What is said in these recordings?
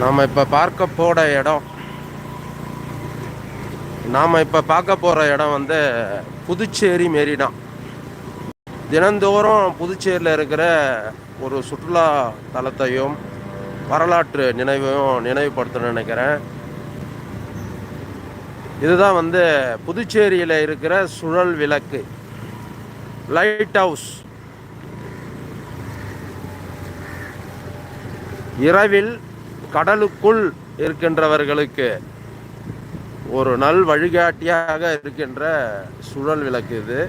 நாம் இப்போ பார்க்க போகிற இடம் நாம் இப்போ பார்க்க போகிற இடம் வந்து புதுச்சேரி மெரினா. தினந்தோறும் புதுச்சேரியில் இருக்கிற ஒரு சுற்றுலா தலத்தையும் வரலாற்று நினைவையும் நினைவுபடுத்தணும்னு நினைக்கிறேன். இதுதான் வந்து புதுச்சேரியில் இருக்கிற சுழல் விளக்கு லைட் ஹவுஸ். இரவில் கடலுக்குள் இருக்கின்றவர்களுக்கு ஒரு நல் வழிகாட்டியாக இருக்கின்ற சுழல் விளக்கு இது.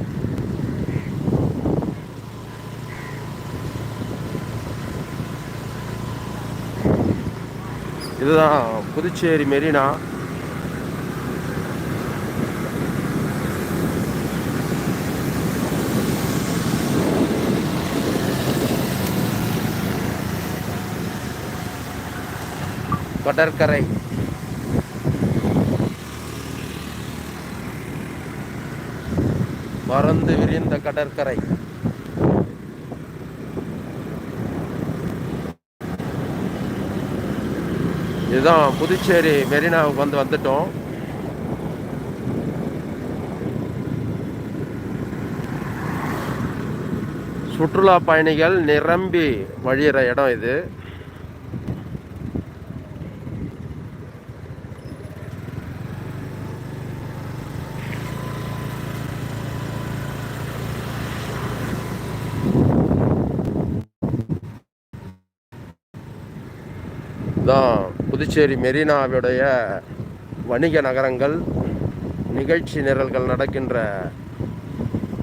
இதுதான் புதுச்சேரி மெரினா. கடற்கரை. பறந்து விரிந்த கடற்கரை. இதுதான் புதுச்சேரி மெரினாவுக்கு வந்து வந்துட்டோம். சுற்றுலா பயணிகள் நிரம்பி வழியிற இடம் இது. தான் புதுச்சேரி மெரினாவுடைய வணிக நகரங்கள் நிகழ்ச்சி நிரல்கள் நடக்கின்ற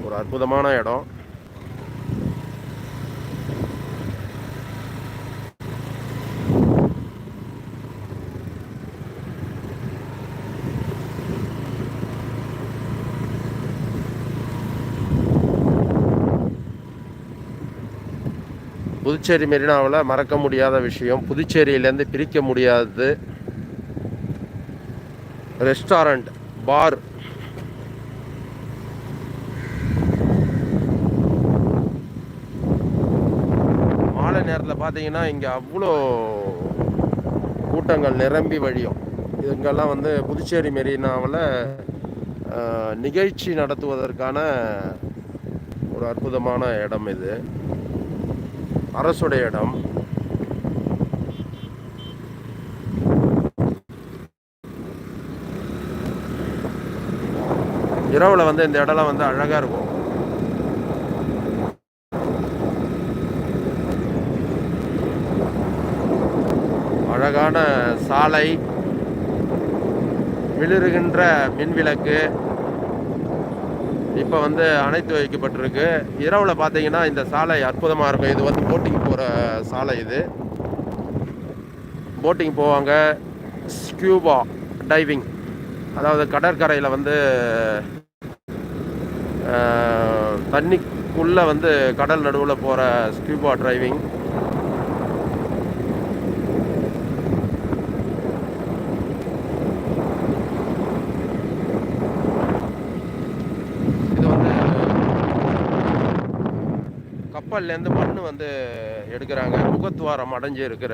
ஒரு அற்புதமான இடம். புதுச்சேரி மெரினாவில் மறக்க முடியாத விஷயம் புதுச்சேரியிலேருந்து பிரிக்க முடியாதது ரெஸ்டாரண்ட் பார். மாலை நேரத்தில் பார்த்தீங்கன்னா இங்கே அவ்வளோ கூட்டங்கள் நிரம்பி வழியும். இங்கெல்லாம் வந்து புதுச்சேரி மெரினாவில் நிகழ்ச்சி நடத்துவதற்கான ஒரு அற்புதமான இடம் இது. அரசுடைய இடம். இரவுல வந்து இந்த இடம்லாம் வந்து அழகா இருக்கும். அழகான சாலை மிளிருகின்ற மின்விளக்கு இப்போ வந்து அணைத்து வைக்கப்பட்டிருக்கு. இரவில் பார்த்தீங்கன்னா இந்த சாலை அற்புதமாக இருக்கும். இது வந்து போட்டிங் போகிற சாலை இது. போட்டிங் போவாங்க. ஸ்கியூபா டைவிங் அதாவது கடற்கரையில் வந்து தண்ணிக்குள்ளே வந்து கடல் நடுவில் போகிற ஸ்கியூபா டிரைவிங் இது வந்து கப்பல்லேருந்து மண் வந்து எடுக்கிறாங்க. முகத்துவாரம் அடைஞ்சு இருக்கிற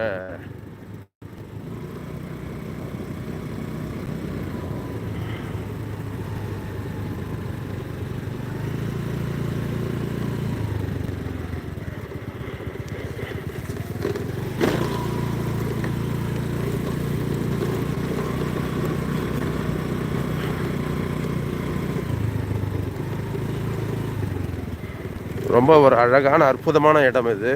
ரொம்ப ஒரு அழகான அற்புதமான இடம் இது.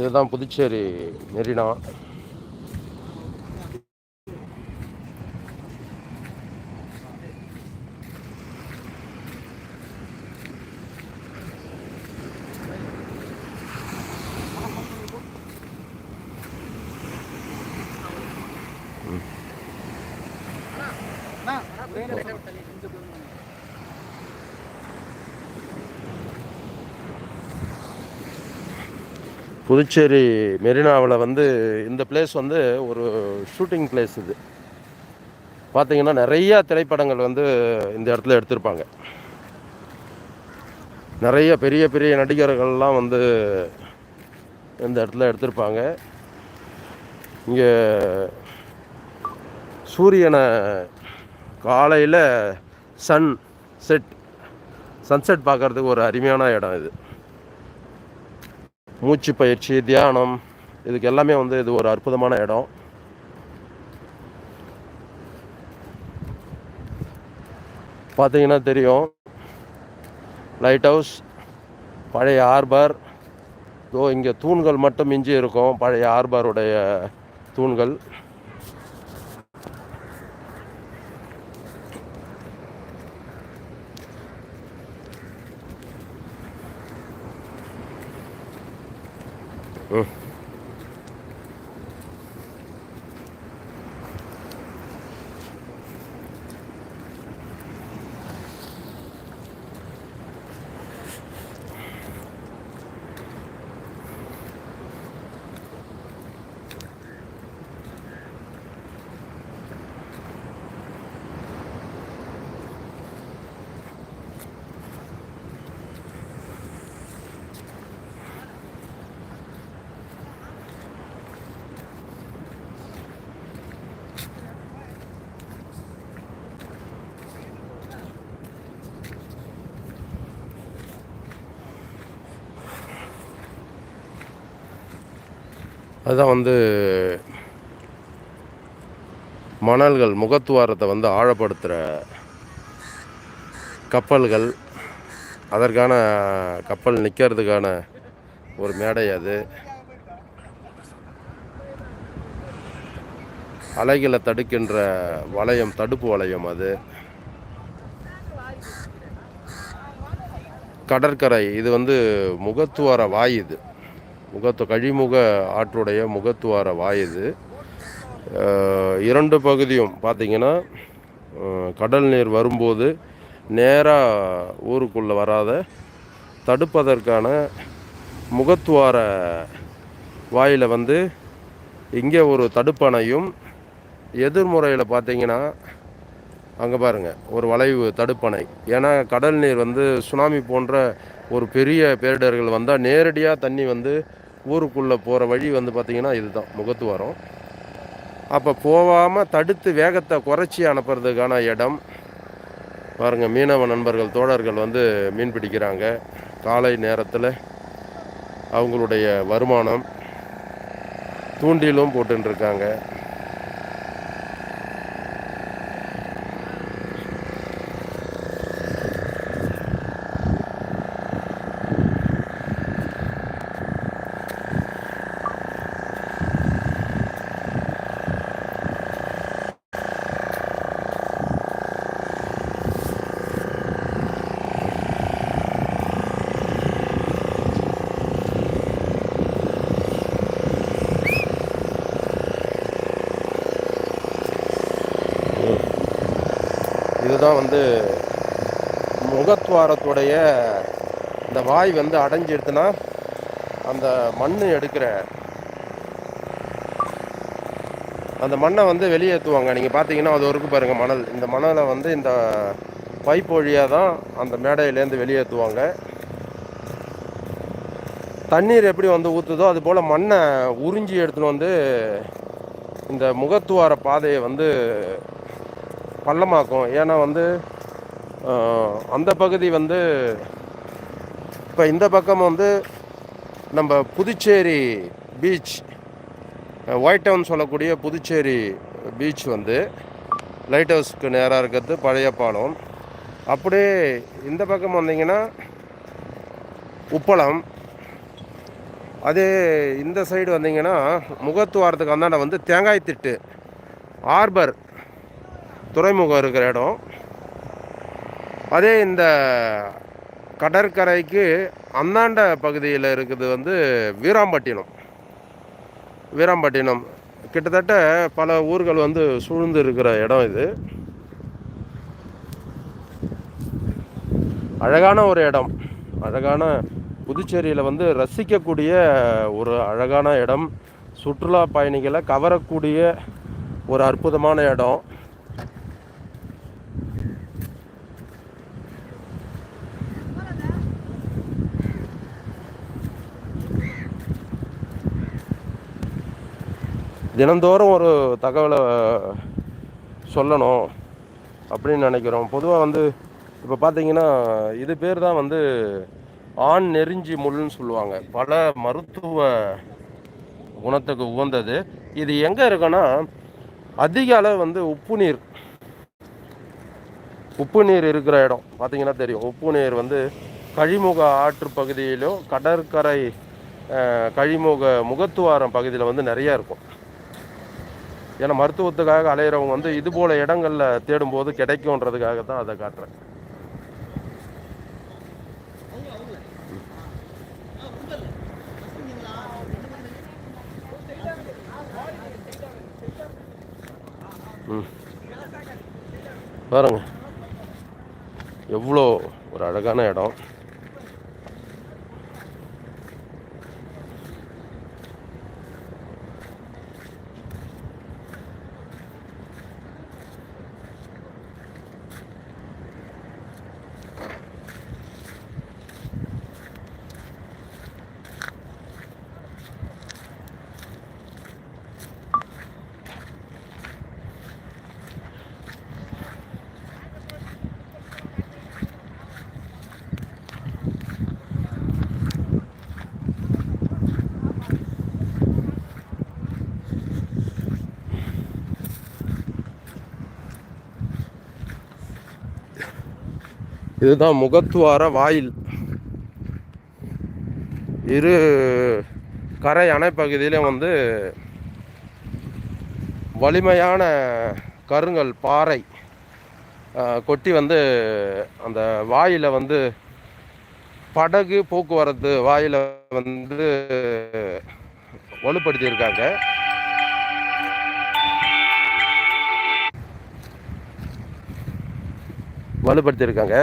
இதுதான் புதுச்சேரி மெரினா. புதுச்சேரி மெரினாவில் வந்து இந்த பிளேஸ் வந்து ஒரு ஷூட்டிங் பிளேஸ் இது. பார்த்தீங்கன்னா நிறையா திரைப்படங்கள் வந்து இந்த இடத்துல எடுத்திருப்பாங்க. நிறைய பெரிய பெரிய நடிகர்கள்லாம் வந்து இந்த இடத்துல எடுத்திருப்பாங்க. இங்கே சூரியனை காலையில் சன் செட் சன்செட் பார்க்குறதுக்கு ஒரு அருமையான இடம் இது. மூச்சு பயிற்சி தியானம் இதுக்கு எல்லாமே வந்து இது ஒரு அற்புதமான இடம். பார்த்தீங்கன்னா தெரியும். லைட் ஹவுஸ் பழைய ஆர்பர் இதோ இங்கே தூண்கள் மட்டும் மிஞ்சி இருக்கும் பழைய ஆர்பருடைய தூண்கள். அதுதான் வந்து மணல்கள் முகத்துவாரத்தை வந்து ஆழப்படுத்துகிற கப்பல்கள். அதற்கான கப்பல் நிற்கிறதுக்கான ஒரு மேடை அது. அலைகளை தடுக்கின்ற வளையம் தடுப்பு வளையம் அது. கடற்கரை இது வந்து முகத்துவார வாய் இது. முகத்து கழிமுக ஆற்றுடைய முகத்துவார வாயுது. இது இரண்டு பகுதியும் பார்த்தீங்கன்னா கடல் நீர் வரும்போது நேராக ஊருக்குள்ளே வராத தடுப்பதற்கான முகத்துவார வாயில் வந்து இங்கே ஒரு தடுப்பணையும் எதிர்முறையில் பார்த்தீங்கன்னா அங்கே பாருங்கள் ஒரு வளைவு தடுப்பணை. ஏன்னா கடல் நீர் வந்து சுனாமி போன்ற ஒரு பெரிய பேரிடர்கள் வந்தால் நேரடியாக தண்ணி வந்து ஊருக்குள்ளே போகிற வழி வந்து பார்த்திங்கன்னா இதுதான் முகத்துவாரம். அப்போ போகாமல் தடுத்து வேகத்தை குறைச்சி அனுப்புறதுக்கான இடம் பாருங்கள் மீனவ நண்பர்கள் தோழர்கள் வந்து மீன் பிடிக்கிறாங்க. காலை நேரத்தில் அவங்களுடைய வருமானம் தூண்டிலும் போட்டுருக்காங்க தான் வந்து முகத்வாரத்துடைய இந்த வாய் வந்து அடைஞ்சிடுதுன்னா அந்த மண் எடுக்கிற அந்த மண்ணை வந்து வெளியேற்றுவாங்க. நீங்கள் பார்த்தீங்கன்னா அது இருக்கு பாருங்கள் மணல். இந்த மணலை வந்து இந்த பைப் வழியாக தான் அந்த மேடையிலேருந்து வெளியேற்றுவாங்க. தண்ணீர் எப்படி வந்து ஊற்றுதோ அது போல் மண்ணை உறிஞ்சி எடுத்துன்னு வந்து இந்த முகத்துவார பாதையை வந்து பள்ளமாக்கும். ஏன்னா வந்து அந்த பகுதி வந்து இப்போ இந்த பக்கம் வந்து நம்ம புதுச்சேரி பீச் ஒயிட் டவுன் சொல்லக்கூடிய புதுச்சேரி பீச் வந்து லைட் ஹவுஸ்க்கு நேராக இருக்கிறது பழைய பாலம். அப்படியே இந்த பக்கம் வந்தீங்கன்னா உப்பளம். அதே இந்த சைடு வந்தீங்கன்னா முகத்துவாரத்துக்கு அந்தாண்ட வந்து தேங்காய் திட்டு ஆர்பர் துறைமுகம் இருக்கிற இடம். அதே இந்த கடற்கரைக்கு அந்தாண்ட பகுதியில் இருக்குது வந்து வீராம்பட்டினம். வீராம்பட்டினம். கிட்டத்தட்ட பல ஊர்கள் வந்து சூழ்ந்து இருக்கிற இடம் இது. அழகான ஒரு இடம். அழகான புதுச்சேரியில் வந்து ரசிக்கக்கூடிய ஒரு அழகான இடம். சுற்றுலா பயணிகளை கவரக்கூடிய ஒரு அற்புதமான இடம். தினந்தோறும் ஒரு தகவலை சொல்லணும் அப்படின்னு நினைக்கிறோம். பொதுவாக வந்து இப்போ பார்த்தீங்கன்னா இது பேர் தான் வந்து ஆண் நெறிஞ்சி முள்ளுன்னு சொல்லுவாங்க. பல மருத்துவ குணத்துக்கு உகந்தது. இது எங்கே இருக்குன்னா அதிக அளவு வந்து உப்பு நீர். உப்பு நீர் இருக்கிற இடம் பார்த்தீங்கன்னா தெரியும். உப்பு நீர் வந்து கழிமுக ஆற்று பகுதியிலும் கடற்கரை கழிமுக முகத்துவாரம் பகுதியில் வந்து நிறையா இருக்கும். ஏன்னா மருத்துவத்துக்காக அலையிறவங்க வந்து இது போல இடங்கள்ல தேடும்போது கிடைக்கும்ன்றதுக்காக தான் அதை காட்டுறேன். ம். பாருங்க. எவ்வளோ ஒரு அழகான இடம். இதுதான் முகத்துவார வாயில். இரு கரை அணைப்பகுதியிலும் வந்து வலிமையான கருங்கல் பாறை கொட்டி வந்து அந்த வாயில் வந்து படகு போக்குவரத்து வாயில் வந்து வலுப்படுத்தியிருக்காங்க. வலுப்படுத்தியிருக்காங்க.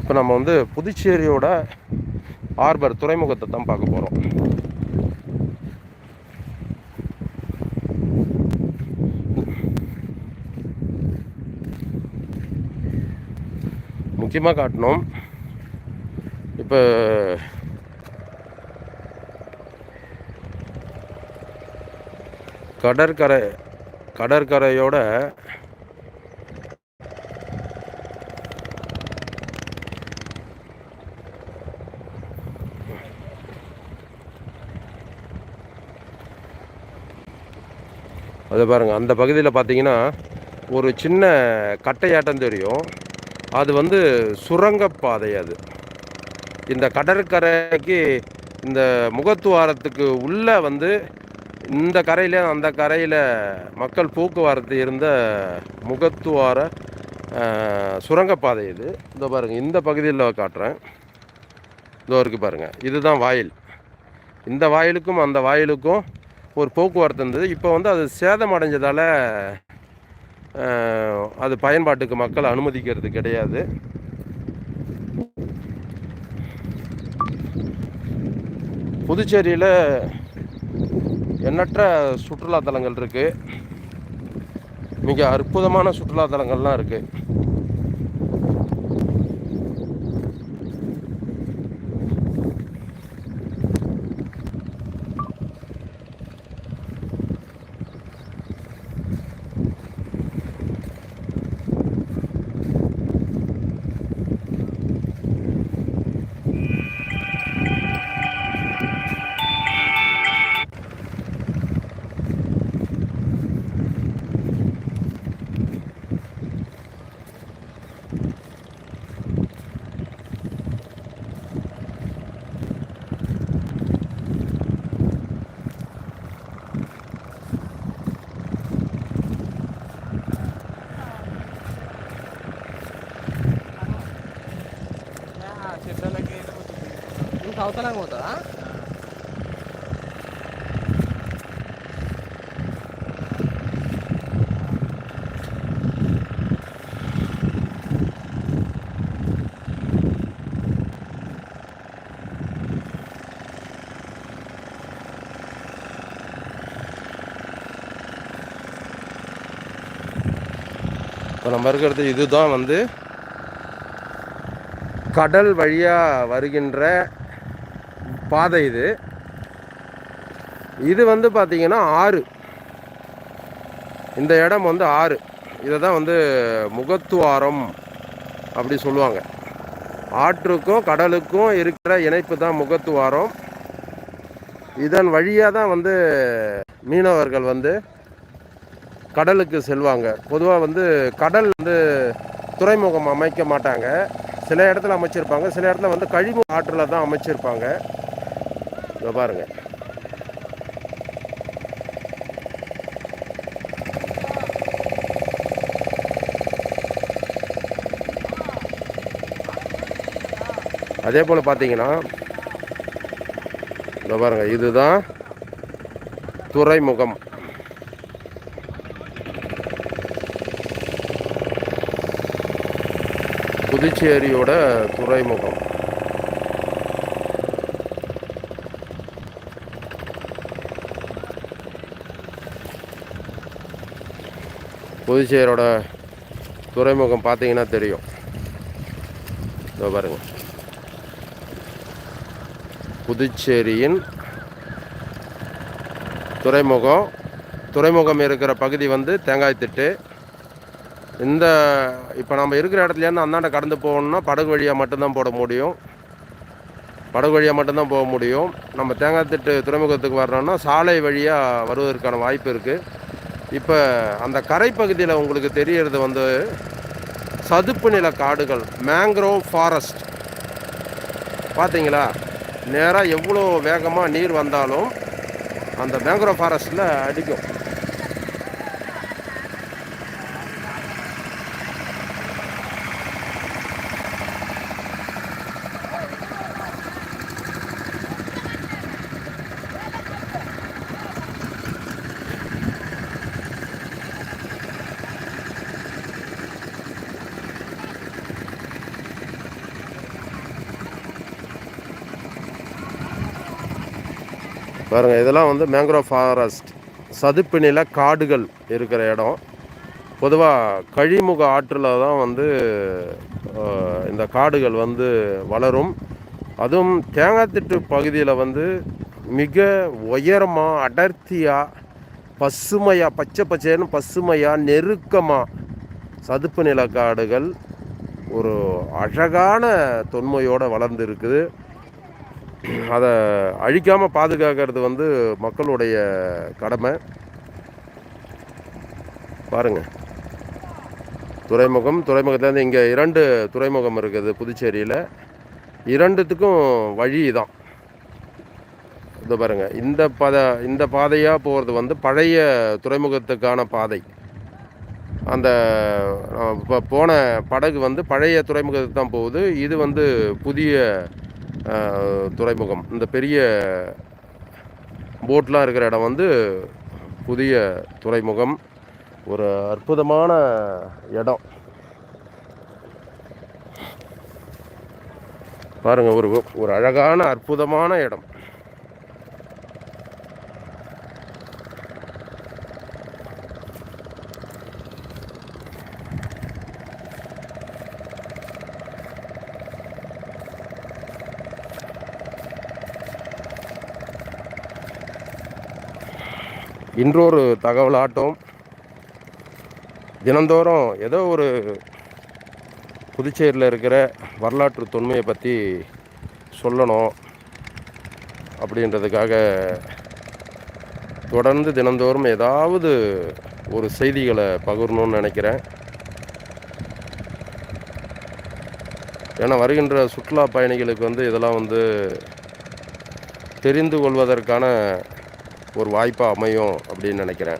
இப்போ நம்ம வந்து புதுச்சேரியோட ஆர்பர் துறைமுகத்தை தான் பார்க்க போகிறோம் முக்கியமாக காட்டணும். இப்போ கடற்கரை கடற்கரையோட அது பாருங்க அந்த பகுதியில் பார்த்தீங்கன்னா ஒரு சின்ன கட்டையாட்டம் தெரியும். அது வந்து சுரங்கப்பாதை அது. இந்த கடற்கரைக்கு இந்த முகத்துவாரத்துக்கு உள்ள வந்து இந்த கரையில் அந்த கரையில் மக்கள் போக்குவரத்து இருந்த முகத்துவார சுரங்கப்பாதை இது. இதோ பாருங்கள் இந்த பகுதியில் காட்டுறேன். இதோ இருக்குது பாருங்கள் இதுதான் வாயில். இந்த வாயிலுக்கும் அந்த வாயிலுக்கும் ஒரு போக்குவரத்து இருந்தது. இப்போ வந்து அது சேதம் அடைஞ்சதால் அது பயன்பாட்டுக்கு மக்கள் அனுமதிக்கிறது கிடையாது. புதுச்சேரியில் எண்ணற்ற சுற்றுலாத்தலங்கள் இருக்குது மிக அற்புதமான சுற்றுலாத்தலங்கள்லாம் இருக்குது కొంచెం అవతలంగా పోతుందా இப்போ நம்ம இருக்கிறது இதுதான் வந்து கடல் வழியாக வருகின்ற பாதை இது. இது வந்து பார்த்திங்கன்னா ஆறு. இந்த இடம் வந்து ஆறு. இதை தான் வந்து முகத்துவாரம் அப்படி சொல்லுவாங்க. ஆற்றுக்கும் கடலுக்கும் இருக்கிற இணைப்பு தான் முகத்துவாரம். இதன் வழியாக தான் வந்து மீனவர்கள் வந்து கடலுக்கு செல்வாங்க. பொதுவாக வந்து கடல் வந்து துறைமுகம் அமைக்க மாட்டாங்க. சில இடத்துல அமைச்சிருப்பாங்க. சில இடத்துல வந்து கழிவு ஆற்றில் தான் அமைச்சிருப்பாங்க. இதை பாருங்கள் அதே போல் பார்த்தீங்கன்னா இதை பாருங்க இதுதான் துறைமுகம். புதுச்சேரியோட துறைமுகம். புதுச்சேரியோட துறைமுகம் பார்த்தீங்கன்னா தெரியும். இதோ பாருங்கள் புதுச்சேரியின் துறைமுகம் துறைமுகம் இருக்கிற பகுதி வந்து தேங்காய் திட்டு. இந்த இப்போ நம்ம இருக்கிற இடத்துலேருந்து அந்தாண்ட கடந்து போகணும்னா படகு வழியாக மட்டும்தான் போட முடியும். படகு வழியாக மட்டும்தான் போக முடியும். நம்ம தேங்காய் திட்டு துறைமுகத்துக்கு வரணும்னா சாலை வழியாக வருவதற்கான வாய்ப்பு இருக்குது இப்போ அந்த கரைப்பகுதியில் உங்களுக்கு தெரியறது வந்து சதுப்பு நில காடுகள் மேங்க்ரோவ் ஃபாரஸ்ட் பார்த்தீங்களா நேராக எவ்வளோ வேகமாக நீர் வந்தாலும் அந்த மேங்க்ரோவ் ஃபாரஸ்ட்டில் அடிக்கும். பாருங்கள் இதெல்லாம் வந்து மேங்க்ரோவ் ஃபாரஸ்ட் சதுப்பு நில காடுகள் இருக்கிற இடம். பொதுவாக கழிமுக ஆற்றில் தான் வந்து இந்த காடுகள் வந்து வளரும். அதுவும் தேங்காய்த்திட்டு பகுதியில் வந்து மிக உயரமாக அடர்த்தியாக பசுமையாக பச்சை பச்சைன்னு பசுமையாக நெருக்கமாக சதுப்பு நில காடுகள் ஒரு அழகான தொன்மையோடு வளர்ந்து இருக்குது அதை அழிக்காமல் பாதுகாக்கிறது வந்து மக்களுடைய கடமை. பாருங்க. துறைமுகம் துறைமுகத்துலேருந்து இங்கே இரண்டு துறைமுகம் இருக்குது புதுச்சேரியில். இரண்டுத்துக்கும் வழி தான் இது பாருங்கள் இந்த பத இந்த பாதையாக போகிறது வந்து பழைய துறைமுகத்துக்கான பாதை. அந்த இப்போ போன படகு வந்து பழைய துறைமுகத்துக்கு தான் போகுது. இது வந்து புதிய துறைமுகம். இந்த பெரிய போட்லாம் இருக்கிற இடம் வந்து புதிய துறைமுகம். ஒரு அற்புதமான இடம். பாருங்கள் ஒரு ஒரு அழகான அற்புதமான இடம். இன்றொரு தகவலாட்டம். தினந்தோறும் ஏதோ ஒரு புதுச்சேரியில் இருக்கிற வரலாற்று தொன்மையை பற்றி சொல்லணும் அப்படின்றதுக்காக தொடர்ந்து தினந்தோறும் ஏதாவது ஒரு செய்திகளை பகிரணும்னு நினைக்கிறேன். ஏன்னா வருகின்ற சுற்றுலா பயணிகளுக்கு வந்து இதெல்லாம் வந்து தெரிந்து கொள்வதற்கான ஒரு வாய்ப்பாக அமையும் அப்படின்னு நினைக்கிறேன்.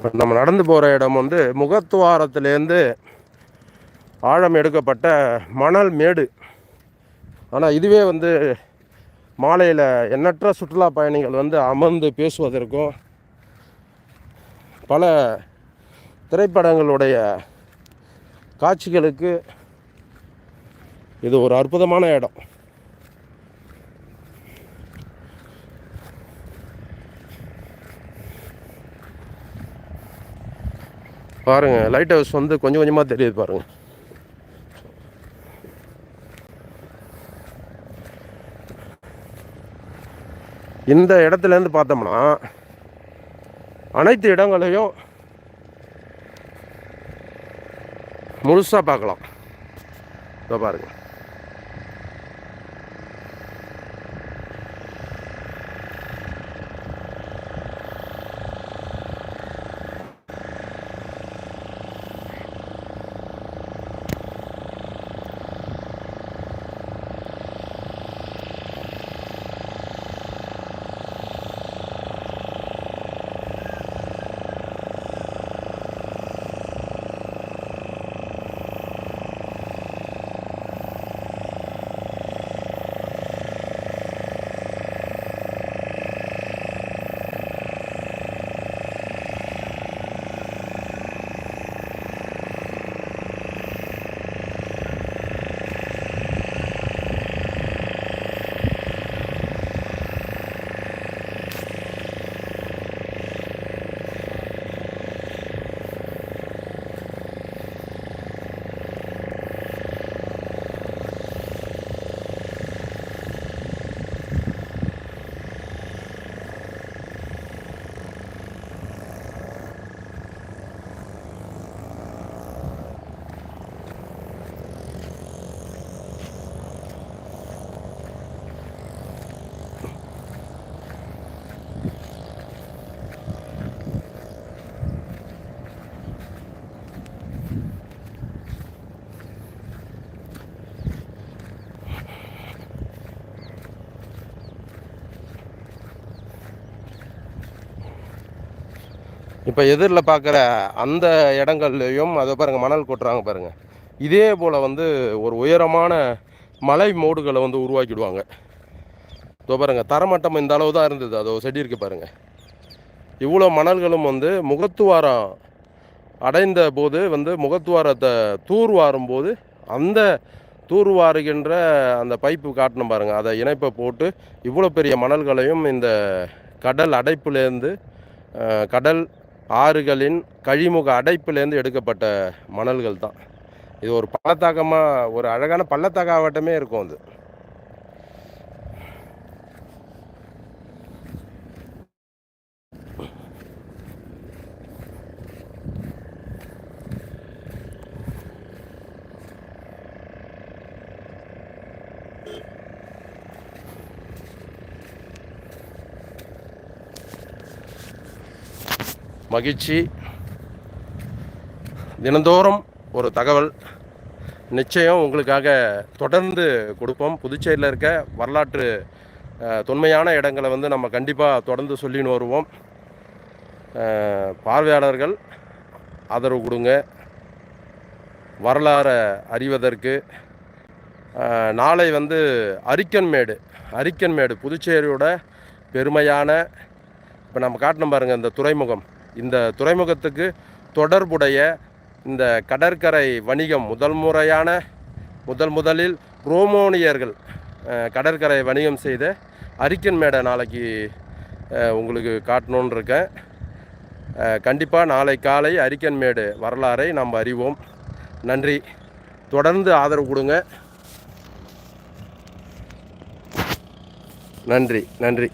இப்போ நம்ம நடந்து போகிற இடம் வந்து முகத்துவாரத்துலேருந்து ஆழம் எடுக்கப்பட்ட மணல் மேடு. ஆனால் இதுவே வந்து மாலையில் எண்ணற்ற சுற்றுலா பயணிகள் வந்து அமர்ந்து பேசுவதற்கும் பல திரைப்படங்களுடைய காட்சிகளுக்கு இது ஒரு அற்புதமான இடம். பாருங்கள் லைட் ஹவுஸ் வந்து கொஞ்சம் கொஞ்சமாக தெரியுது பாருங்கள் இந்த இடத்துல இருந்து பார்த்தோம்னா அனைத்து இடங்களையும் முழுசாக பார்க்கலாம். இதோ பாருங்கள் இப்போ எதிரில் பார்க்குற அந்த இடங்கள்லையும் அதை பாருங்கள் மணல் கொட்டுறாங்க பாருங்கள் இதே போல் வந்து ஒரு உயரமான மலை மோடுகளை வந்து உருவாக்கிடுவாங்க. இதோ பாருங்கள் தரமட்டம் இந்த அளவு தான் இருந்தது. அதோ செடி இருக்கு பாருங்கள் இவ்வளோ மணல்களும் வந்து முகத்துவாரம் அடைந்த போது வந்து முகத்துவாரத்தை தூர்வாரும் போது அந்த தூர்வாருகின்ற அந்த பைப்பு காட்டணும் பாருங்கள் அதை இணைப்பை போட்டு இவ்வளோ பெரிய மணல்களையும் இந்த கடல் அடைப்புலேருந்து கடல் ஆறுகளின் கழிமுக அடைப்பிலேருந்து எடுக்கப்பட்ட மணல்கள் தான் இது ஒரு பள்ளத்தாக்கமாக ஒரு அழகான பள்ளத்தாக்காவட்டமே இருக்கும் அது. மகிழ்ச்சி. தினந்தோறும் ஒரு தகவல். நிச்சயம் உங்களுக்காக தொடர்ந்து கொடுப்போம். புதுச்சேரியில் இருக்க வரலாற்று தொன்மையான இடங்களை வந்து நம்ம கண்டிப்பாக தொடர்ந்து சொல்லின்னு வருவோம். பார்வையாளர்கள் ஆதரவு கொடுங்க. வரலாறை அறிவதற்கு நாளை வந்து அரிக்கன்மேடு அரிக்கன்மேடு புதுச்சேரியோட பெருமையான இப்போ நம்ம காட்டணும் பாருங்கள் இந்த துறைமுகம். இந்த துறைமுகத்துக்கு தொடர்புடைய இந்த கடற்கரை வணிகம் முதல் முறையான முதல் முதலில் ரோமோனியர்கள் கடற்கரை வணிகம் செய்த அரிக்கன் மேடை நாளைக்கு உங்களுக்கு காட்டணுன்னு இருக்கேன். கண்டிப்பாக நாளை காலை அரிக்கன் மேடு வரலாறை நாம் அறிவோம். நன்றி. தொடர்ந்து ஆதரவு கொடுங்க. நன்றி நன்றி.